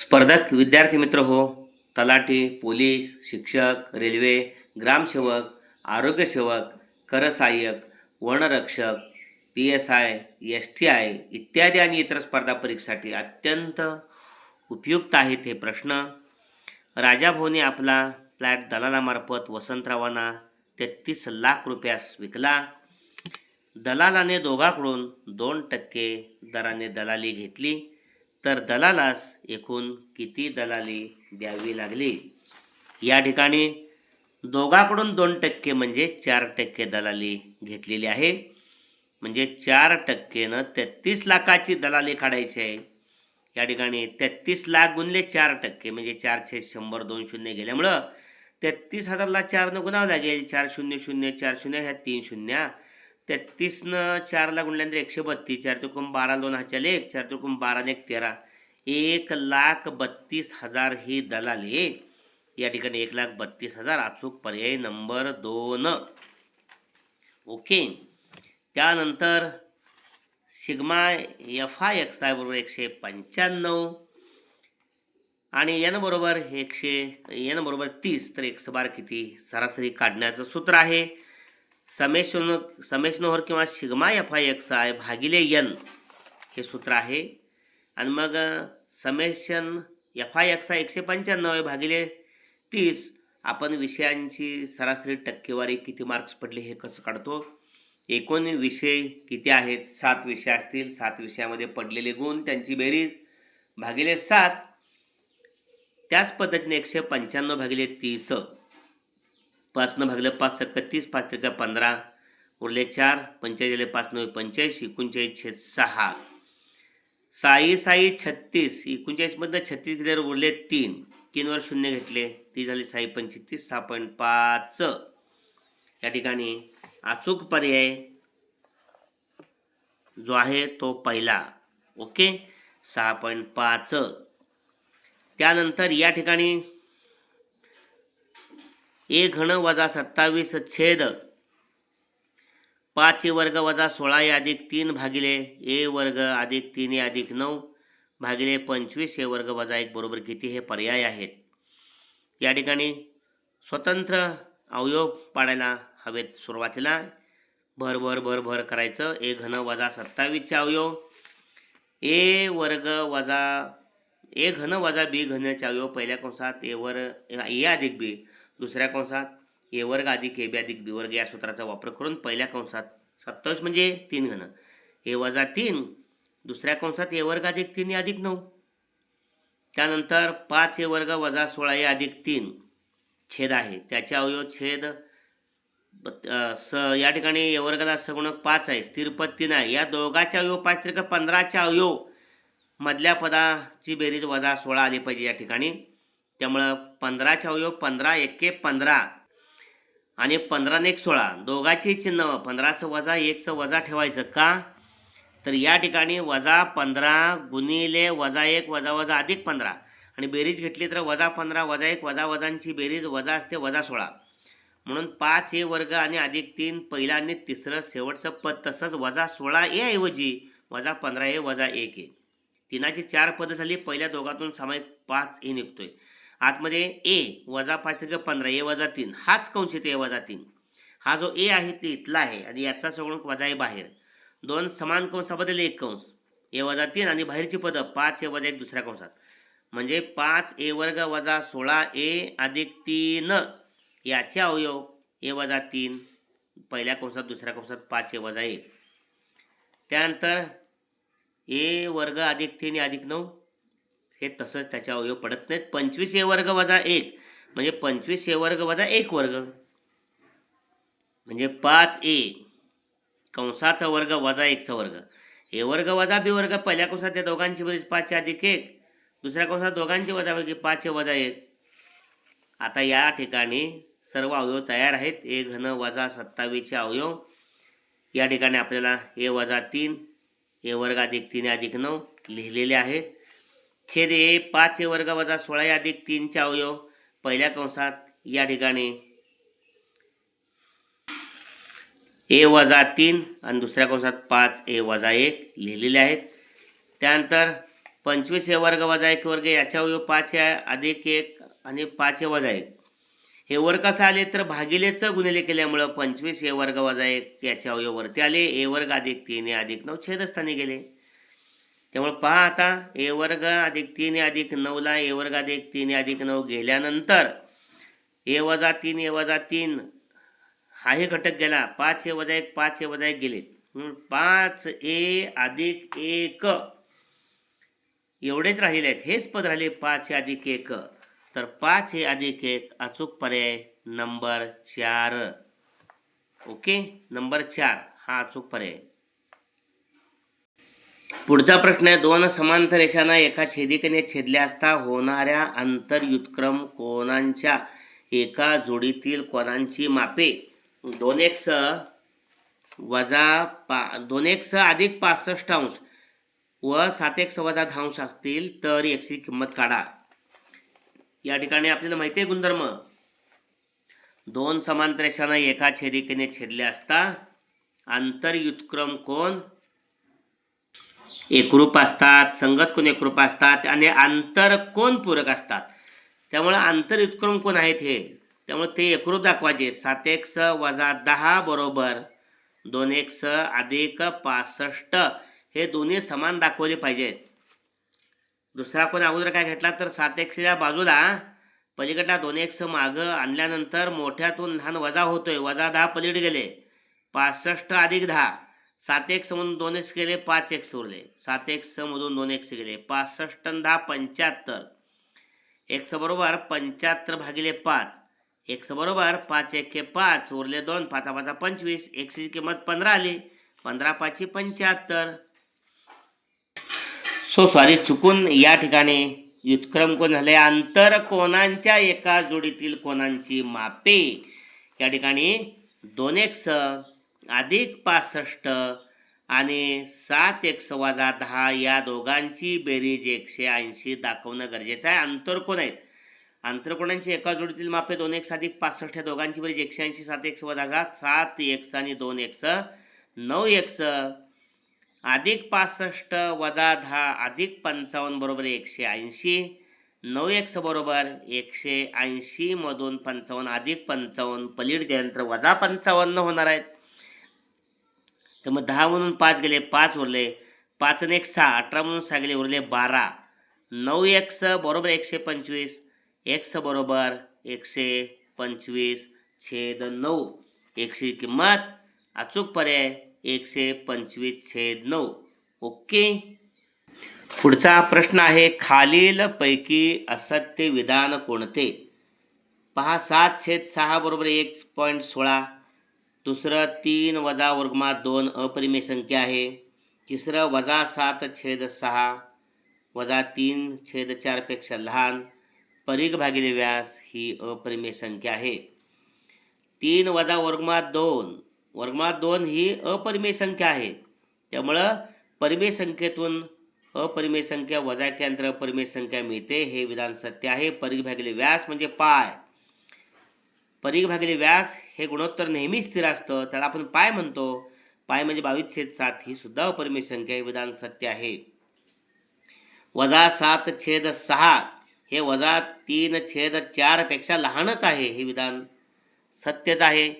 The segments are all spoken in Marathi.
स्पर्धक विद्यार्थी मित्र हो तलाठी पोलीस शिक्षक रेल्वे ग्रामसेवक आरोग्यसेवक करसहाय्यक वनरक्षक P S I S T I इत्यादी आणि इतर स्पर्धा परीक्षेसाठी अत्यंत उपयुक्त आहेत हे प्रश्न. राजाभाऊने आपला फ्लॅट दलालामार्फत वसंतरावांना तेहतीस लाख रुपयास विकला. दलालाने दोघाकडून दोन टक्के दराने दलाली घेतली. तर दलालास एकूण किती दलाली द्यावी लागली? या ठिकाणी दोघाकडून दोन टक्के म्हणजे चार टक्के दलाली घेतलेली आहे. म्हणजे चार टक्केनं तेहतीस लाखाची दलाली काढायची आहे. या ठिकाणी तेहतीस लाख गुणले चार टक्के म्हणजे चारशे शंभर दोन शून्य गेल्यामुळं तेहतीस हजारला चारनं गुणावं लागेल चार शून्य शून्य चार शून्य ह्या तीन शून्य. तेहतीसनं चारला गुणल्यानंतर एकशे बत्तीस. चार चुकून बारा दोन हजार एक. चार चुकून बारा एक तेरा. एक लाख बत्तीस हजार ही दलाली या ठिकाणी एक लाख बत्तीस हजार अचूक पर्याय नंबर दोन. ओके. त्यानंतर sigma F I X I बरोबर एकशे पंच्याण्णव आणि एन बरोबर एकशे एन बरोबर तीस तर एकशे बार किती? सरासरी काढण्याचं सूत्र आहे. समेशन समेशनोहर किंवा sigma F I X I भागिले एन हे सूत्र आहे. आणि मग summation F I X I एकशे पंच्याण्णव आहे भागिले तीस आपण विषयांची सरासरी टक्केवारी किती मार्क्स पडले हे कसं काढतो? एकूण विषय किती आहेत? सात विषय असतील. सात विषयामध्ये पडलेले गुण त्यांची बेरीज भागिले सात. त्याच पद्धतीने एकशे पंच्याण्णव भागिले तीस. पाचनं भागलं पाच एकतीस पाच त्रिका पंधरा. उरले चार पंचेचाळीस पाच नऊ पंच्याऐंशी एकोणचाळीस छेद सहा. साई साई छत्तीस. एकोणचाळीसमधनं छत्तीस गेल्यावर उरले तीन. तीनवर शून्य घेतले. ती झाली साई पंचेतीस सहा पॉईंट पाच. या ठिकाणी अचूक पर्याय जो आहे तो पहिला. ओके? सहा पॉईंट पाच. त्यानंतर या ठिकाणी ए घन वजा सत्तावीस छेद पाच ए वर्ग वजा सोळा ए अधिक तीन भागिले ए वर्ग अधिक तीन ए अधिक नऊ भागिले पंचवीस ए वर्ग वजा एक बरोबर किती हे पर्याय आहेत. या ठिकाणी स्वतंत्र अवयव पाडायला हवेत सुरुवातीला भर भर भर भर करायचं. ए घन वजा सत्तावीसचे अवयव ए वर्ग वजा ए घन वजा बी घनचे अवयव पहिल्या कंसात ए वर ए अधिक बी दुसऱ्या कंसात ए वर्ग अधिक ए बी अधिक बी वर्ग या सूत्राचा वापर करून पहिल्या कंसात सत्तावीस म्हणजे तीन घन. ए वजा तीन दुसऱ्या कंसात ए वर्ग अधिक तीन ए अधिक नऊ. त्यानंतर पाच ए वर्ग वजा सोळा ए अधिक तीन छेद आहे. त्याचे अवयव छेद स या ठिकाणी ए वर्गाचा सगुणक पाच आहे. स्थिरपद तीन आहे. या दोघाच्या अवयव पाच त्रिक पंधराच्या अवयव मधल्या पदाची बेरीज वजा सोळा आली पाहिजे या ठिकाणी. त्यामुळं पंधराच्या अवयव पंधरा एके पंधरा. आणि पंधराने एक सोळा. दोघाचे चिन्ह पंधराचं वजा एकचं वजा ठेवायचं का? तर या ठिकाणी वजा पंधरा गुणिले वजा एक वजा वजा अधिक पंधरा. आणि बेरीज घेतली तर वजा पंधरा वजा एक वजा वजांची बेरीज वजा असते वजा सोळा. म्हणून पाच ए वर्ग आणि अधिक तीन पहिला आणि तिसरं शेवटचं पद तसंच वजा सोळा ए ऐवजी वजा पंधरा ए वजा एक ए. तिनाची चार पदं झाली. पहिल्या दोघातून सामायिक पाच ए निघतोय. आतमध्ये ए वजा पाच त्रिक पंधरा ए वजा तीन हाच कंश येते ए वजा तीन. हा जो ए आहे ते इथला आहे आणि याचा सगळं वजा आहे बाहेर. दोन समान कंसाबद्दल एक कंस ए वजा तीन आणि बाहेरची पदं पाच ए वजा एक दुसऱ्या कंसात. म्हणजे पाच ए वर्ग वजा सोळा ए अधिक तीन याचे अवयव ए वजा तीन पहिल्या कंसात दुसऱ्या कंसात पाच ए वजा एक. त्यानंतर ए वर्ग अधिक तीन अधिक नऊ हे तसंच त्याचे अवयव पडत नाहीत. पंचवीस ए वर्ग वजा एक. म्हणजे पंचवीस ए वर्ग वजा एक वर्ग. म्हणजे पाच ए. कंसाचा वर्ग वजा एकचा वर्ग. ए वर्ग वजा बी वर्ग. पहिल्या कंसात त्या दोघांची बेरीज पाचशे अधिक एक. दुसऱ्या कंसात दोघांची वजापैकी पाचशे वजा एक. आता या ठिकाणी सर्व अवयव तयार आहेत. ए घन वजा सत्तावीसचे अवयव. या ठिकाणी आपल्याला ए वजा तीन ए वर्ग अधिक तीन अधिक नऊ लिहिलेले आहेत छेद ए पाच ए वर्ग वजा सोळा अधिक तीनचे अवयव पहिल्या कंसात या ठिकाणी. ए वजा तीन आणि दुसऱ्या कंसात पाच ए वजा एक लिहिलेले आहेत. त्यानंतर पंचवीस ए वर्ग वजा एक वर्ग याच्या अवयव पाच अधिक एक आणि पाच ए वजा एक. हे वर कसं आले तर भागिलेचं गुणिले केल्यामुळं पंचवीस ए वर्ग वजा एक याच्या अवयववरती आले. ए वर्ग अधिक तीन ए अधिक नऊ छेदस्थानी गेले. त्यामुळे पहा आता ए वर्ग अधिक तीन अधिक नऊला ए वर्ग अधिक तीन अधिक नऊ गेल्यानंतर ए वजा तीन ए वजा तीन हाही घटक गेला. पाच ए वजा एक पाच ए वजा एक गेले. पाच ए अधिक एक. एवढेच राहिले आहेत. हेच पद राहिले पाच अधिक एक. तर पाच हे अधिक एक अचूक पर्याय नंबर चार. ओके? नंबर चार. हा अचूक पर्याय. पुढचा प्रश्न आहे दोन समांतर रेषांना एका छेदिकेने छेदल्या असता होणाऱ्या आंतरयुत्क्रम कोणांच्या एका जोडीतील कोणांची मापे. दोन एक्स वजा पा दोन एक्स अधिक पासष्ट अंश व सात एक्स वजा दहांश असतील तर एक्सची किंमत काढा. या ठिकाणी आपल्याला माहिती आहे गुणधर्म. दोन समांतर रेषांना एका छेदिकेने छेदल्या असता आंतरयुत्क्रम कोण एकरूप असतात संगत कोण एकरूप असतात आणि आंतर कोण पूरक असतात? त्यामुळं आंतर उत्क्रम कोण आहेत हे? त्यामुळे ते एकरूप दाखवायचे सात एक्स वजा दहा बरोबर दोन एक्स अधिक पासष्ट हे दोन्ही समान दाखवले पाहिजेत. दुसरा कोण अगोदर काय घेतला तर सात एक्सच्या बाजूला. पलीकडला दोन एक्स मागं आणल्यानंतर मोठ्यातून लहान वजा होतोय. वजा दहा पलीकडे गेले. पासष्ट अधिक दहा. सात एक समधून दोन एक्स गेले पाच एक्स उरले सात एक्स मधून दोन एक्स गेले पासष्ट दहा पंच्याहत्तर. एक्स बरोबर पंच्याहत्तर भागिले पाच. एक्स बरोबर पाच एके पाच उरले दोन पाचा पाचा पंचवीस. एक्सची किंमत पंधरा आली पंधरा पाचशे पंच्याहत्तर. सो सॉरी चुकून या ठिकाणी व्युत्क्रम कोण झाले? आंतर कोणांच्या एका जोडीतील कोणांची मापे? या ठिकाणी दोन एक्स अधिक पासष्ट आणि सात एक वजा दहा या दोघांची बेरीज एकशे ऐंशी दाखवणं गरजेचं आहे. आंतरकोण आहेत. आंतरकोणांची एका जोडीतील मापे दोन एक साधिक पासष्ट या दोघांची बेरीज एकशे ऐंशी सात एक वजा दहा सात एक्स आणि दोन एक्स नऊ एक्स अधिक पासष्ट वजा दहा अधिक पंचावन्न बरोबर एकशे ऐंशी नऊ एक्स बरोबर एकशे ऐंशीमधून पंचावन्न अधिक पंचावन्न पलीड गेल्यानंतर वजा पंचावन्न होणार आहेत. तर मग दहा म्हणून पाच गेले पाच उरले. पाच आणि एक सहा अठरा म्हणून सहा गेले उरले बारा. नऊ एक्स बरोबर एकशे पंचवीस. एक्स बरोबर एकशे पंचवीस छेद नऊ. एकशे किंमत अचूक पर्याय एकशे पंचवीस छेद नऊ. ओके? पुढचा प्रश्न आहे खालीलपैकी असत्य विधान कोणते? पहा सात छेद सहा बरोबर एक पॉईंट सोळा. दुसरं तीन वजा वर्गमात दोन अपरिमेय संख्या आहे. तिसरं वजा सात छेद सहा वजा तीन छेद चारपेक्षा लहान परीघ भागिले व्यास ही अपरिमेय संख्या आहे. तीन वजा वर्गमात दोन वर्गमात दोन ही अपरिमेय संख्या आहे. त्यामुळं परिमेय संख्येतून अपरिमेय संख्या वजा केंद्र अपरिमेय संख्या मिळते हे विधान सत्य आहे. परीघ भागिले व्यास म्हणजे पाय. परीघ भागिले व्यास हे गुणोत्तर नेहमी स्थिर असतं त्याला आपण पाय म्हणतो. पाय म्हणजे बावीस छेद सात ही सुद्धा अपरिमेय संख्या हे विधान सत्य आहे. वजा सात छेद सहा हे वजा तीन छेद चारपेक्षा लहानच आहे हे विधान सत्यच आहे.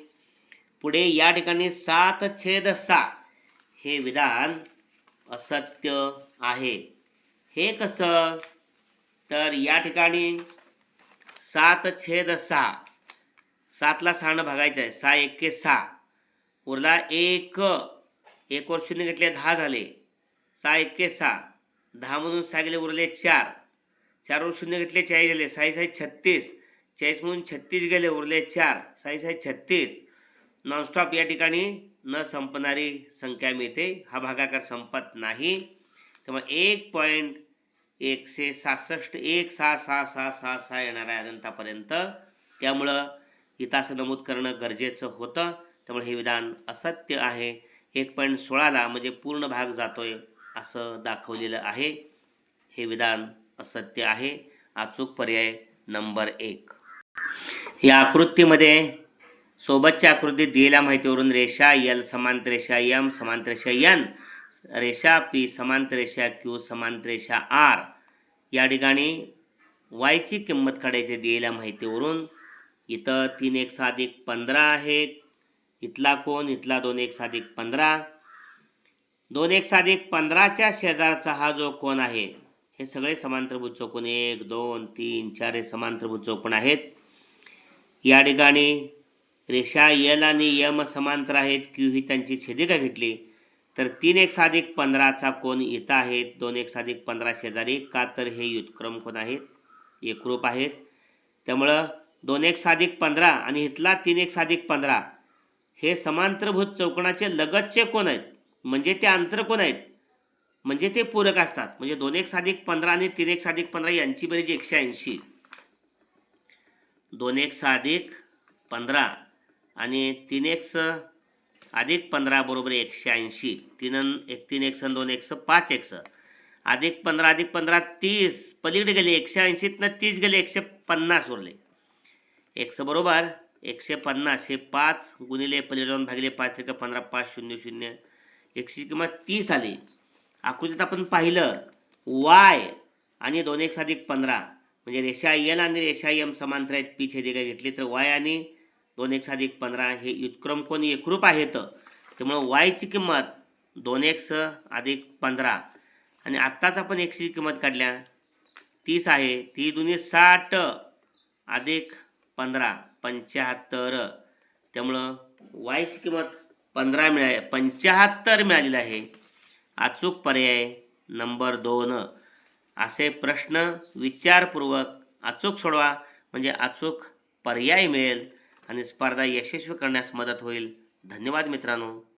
पुढे या ठिकाणी सात छेद सहा हे विधान असत्य आहे. हे कसं? तर या ठिकाणी सात छेद सहा सातला सहानं भागायचं आहे. सहा एके सहा. उरला एक. एक वर शून्य घेतले दहा झाले. सहा एके सहा. दहामधून सहा गेले उरले चार. चारवर शून्य घेतले चाळीस झाले. साई साई छत्तीस. चाळीसमधून छत्तीस गेले उरले चार. साई साई छत्तीस. नॉनस्टॉप या ठिकाणी न संपणारी संख्या मिळते. हा भागाकार संपत नाही. त्यामुळे एक पॉईंट एकशे सहासष्ट एक सहा सहा सहा सहा सहा येणार आहे अनंतापर्यंत. त्यामुळं इथं असं नमूद करणं गरजेचं होतं. त्यामुळे हे विधान असत्य आहे. एक पॉईंट सोळाला म्हणजे पूर्ण भाग जातोय असं दाखवलेलं आहे. हे विधान असत्य आहे. अचूक पर्याय नंबर एक. या आकृतीमध्ये सोबतच्या आकृतीत दिलेल्या माहितीवरून रेषा यल समांत रेषा यम समांत रेषा यन रेषा पी समांत रेषा क्यू समांत रेषा आर या ठिकाणी वायची किंमत काढायची दिलेल्या माहितीवरून इथं तीन एक साधिक पंधरा आहेत. इथला कोण? इथला दोन एक साधिक पंधरा. दोन एक साधिक पंधराच्या शेजारचा हा जो कोण आहे हे सगळे समांतरभूत चौकोन एक दोन तीन चार हे समांतरभूत चौकोन आहेत. या ठिकाणी रेषा यल आणि यम समांतर आहेत. क्यू ही त्यांची छेदिका घेतली. तर तीन एक साधिक पंधराचा कोण इथं आहेत दोन एक साधिक पंधरा शेजारी. का तर हे युतक्रम कोण आहेत? एकरूप आहेत. त्यामुळं दोन एक साधिक पंधरा आणि इथला तीन एक साधिक पंधरा. हे समांतरभूत चौकोनाचे लगतचे कोण आहेत? म्हणजे ते अंतर कोण आहेत. म्हणजे ते पूरक असतात. म्हणजे दोन एक साधिक पंधरा आणि तीन एक साधिक पंधरा यांची बेरीज एकशे ऐंशी. दोन एक साधिक पंधरा आणि तीन एक स अधिक पंधरा बरोबर एकशे ऐंशी. तीन एक तीन एक सन दोन एक स पाच एक स. अधिक पंधरा अधिक पंधरा तीस. पलीकडे गेले एकशे ऐंशीतनं तीस गेले एकशे पन्नास उरले. एक्स बरोबर एकशे पन्नास हे पाच गुणिले पलीकडे भागिले पाच एका पंधरा पाच शून्य शून्य. एकशे किंमत तीस आली. आकृतीत आपण पाहिलं वाय आणि दोन एक साधिक पंधरा. म्हणजे रेषा एल आणि रेषा एम समांतर आहेत पी छेदिका घेतली तर वाय आणि दोन एक साधिक पंधरा हे युतक्रम कोण एकरूप आहेत. त्यामुळं वायची किंमत दोन एक स अधिक पंधरा. आणि आत्ताच आपण एकशेची किंमत काढल्या. तीस आहे ती दोन्ही साठ अधिक पंधरा पंच्याहत्तर. त्यामुळं वायची किंमत पंधरा मिळा पंच्याहत्तर मिळालेलं आहे. अचूक पर्याय नंबर दोन. असे प्रश्न विचारपूर्वक अचूक सोडवा म्हणजे अचूक पर्याय मिळेल आणि स्पर्धा यशस्वी करण्यास मदत होईल. धन्यवाद मित्रांनो.